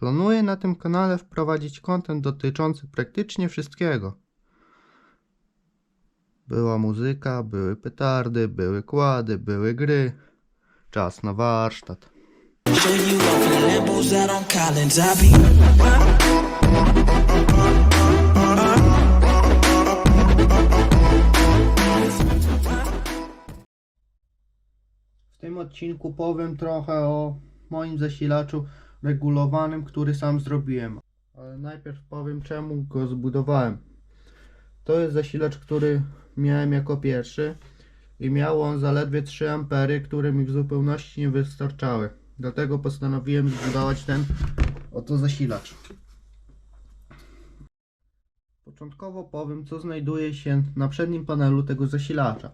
Planuję na tym kanale wprowadzić kontent dotyczący praktycznie wszystkiego. Była muzyka, były petardy, były kłady, były gry. Czas na warsztat. W tym odcinku powiem trochę o moim zasilaczu regulowanym, który sam zrobiłem. Ale najpierw powiem czemu go zbudowałem. To jest zasilacz, który miałem jako pierwszy i miał on zaledwie 3 ampery, które mi w zupełności nie wystarczały. Dlatego postanowiłem zbudować ten oto zasilacz. Początkowo powiem, co znajduje się na przednim panelu tego zasilacza.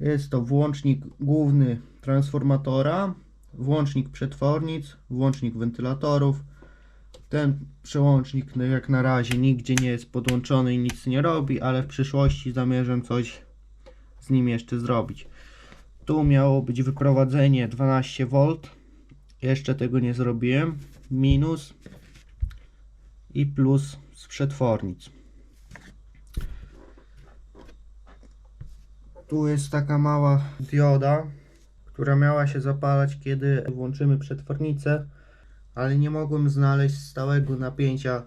Jest to włącznik główny transformatora, włącznik przetwornic, włącznik wentylatorów. Ten przełącznik no jak na razie nigdzie nie jest podłączony i nic nie robi, ale w przyszłości zamierzam coś z nim jeszcze zrobić. Tu miało być wyprowadzenie 12V. Jeszcze tego nie zrobiłem. Minus i plus z przetwornic. Tu jest taka mała dioda, która miała się zapalać, kiedy włączymy przetwornicę, ale nie mogłem znaleźć stałego napięcia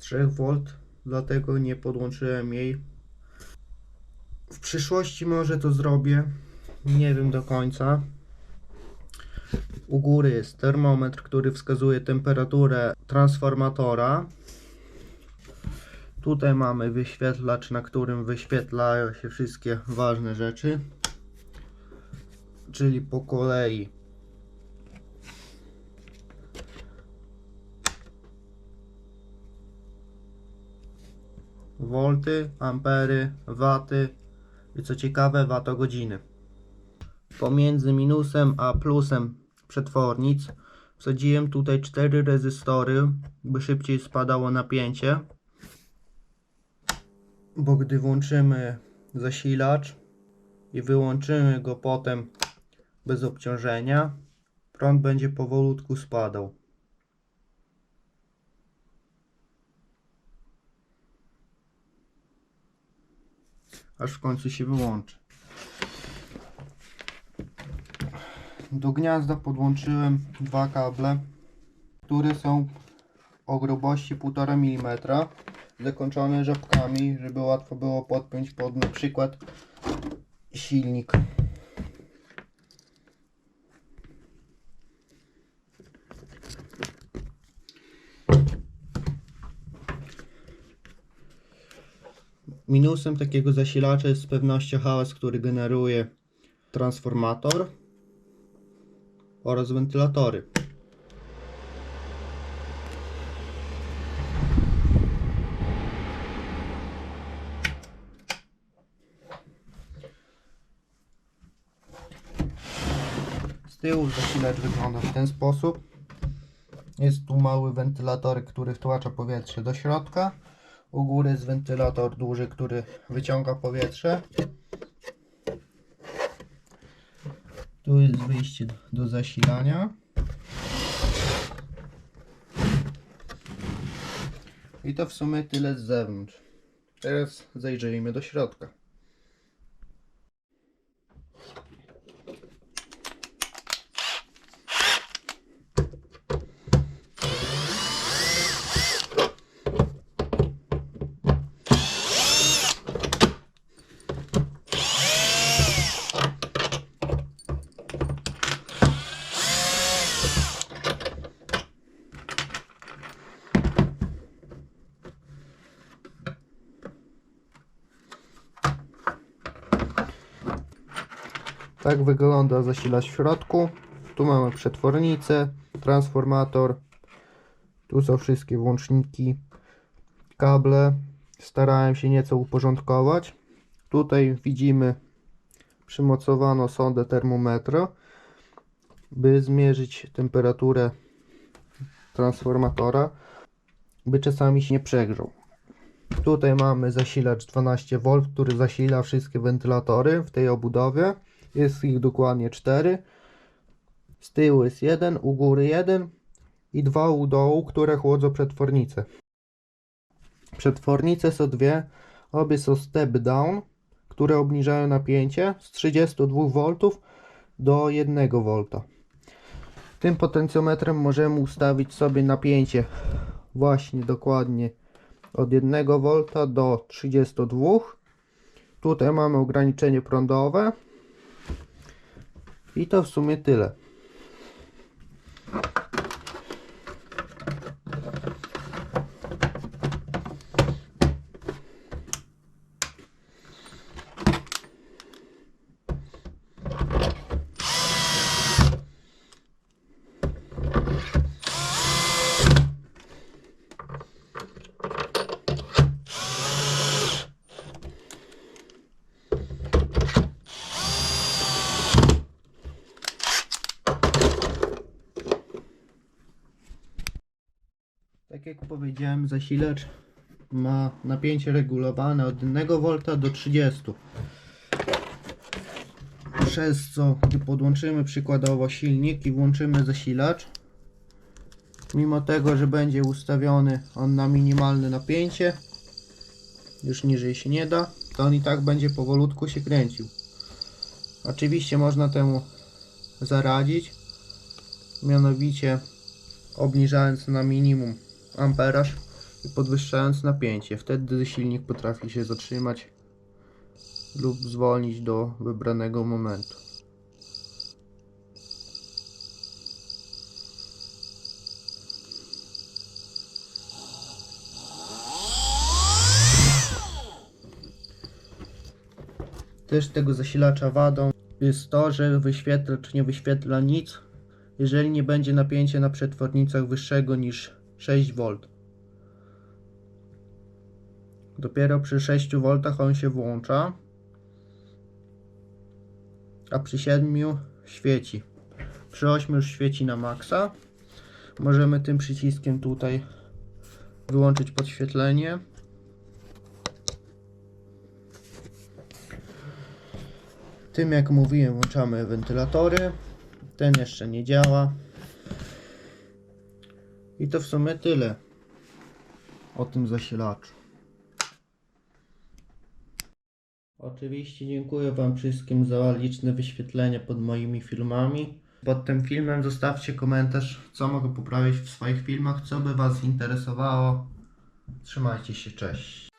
3V, dlatego nie podłączyłem jej. W przyszłości może to zrobię, nie wiem do końca. U góry jest termometr, który wskazuje temperaturę transformatora. Tutaj mamy wyświetlacz, na którym wyświetlają się wszystkie ważne rzeczy. Czyli po kolei. Wolty, ampery, waty i co ciekawe watogodziny. Pomiędzy minusem a plusem przetwornic wsadziłem tutaj cztery rezystory, by szybciej spadało napięcie bo gdy włączymy zasilacz i wyłączymy go potem bez obciążenia, prąd będzie powolutku spadał. Aż w końcu się wyłączy. Do gniazda podłączyłem dwa kable, które są o grubości 1,5 mm zakończone żabkami, żeby łatwo było podpiąć pod na przykład silnik. Minusem takiego zasilacza jest z pewnością hałas, który generuje transformator oraz wentylatory. Z tyłu zasilacz wygląda w ten sposób. Jest tu mały wentylator, który wtłacza powietrze do środka. U góry jest wentylator duży, który wyciąga powietrze. Tu jest wyjście do zasilania. I to w sumie tyle z zewnątrz. Teraz zajrzyjmy do środka. Tak wygląda zasilacz w środku. Tu mamy przetwornicę, transformator. Tu są wszystkie włączniki, kable. Starałem się nieco uporządkować. Tutaj widzimy przymocowano sondę termometra, by zmierzyć temperaturę transformatora, by czasami się nie przegrzał. Tutaj mamy zasilacz 12V, który zasila wszystkie wentylatory w tej obudowie. Jest ich dokładnie 4. Z tyłu jest jeden, u góry jeden i dwa u dołu, które chłodzą przetwornicę. Przetwornice są dwie, obie są step down, które obniżają napięcie z 32 V do 1 V. Tym potencjometrem możemy ustawić sobie napięcie właśnie dokładnie od 1 V do 32. Tutaj mamy ograniczenie prądowe. I to w sumie tyle. Tak jak powiedziałem, zasilacz ma napięcie regulowane od 1 V do 30. Przez co, gdy podłączymy przykładowo silnik i włączymy zasilacz, mimo tego, że będzie ustawiony on na minimalne napięcie, już niżej się nie da, to on i tak będzie powolutku się kręcił. Oczywiście można temu zaradzić, mianowicie obniżając na minimum amperaż i podwyższając napięcie. Wtedy silnik potrafi się zatrzymać lub zwolnić do wybranego momentu. Też tego zasilacza wadą jest to, że wyświetlacz nie wyświetla nic, jeżeli nie będzie napięcia na przetwornicach wyższego niż 6 V. Dopiero przy 6 V on się włącza, a przy 7 świeci. Przy 8 już świeci na maksa. Możemy tym przyciskiem tutaj wyłączyć podświetlenie. Tym jak mówiłem włączamy wentylatory. Ten jeszcze nie działa. I to w sumie tyle o tym zasilaczu. Oczywiście dziękuję Wam wszystkim za liczne wyświetlenia pod moimi filmami. Pod tym filmem zostawcie komentarz, co mogę poprawić w swoich filmach, co by Was interesowało. Trzymajcie się, cześć.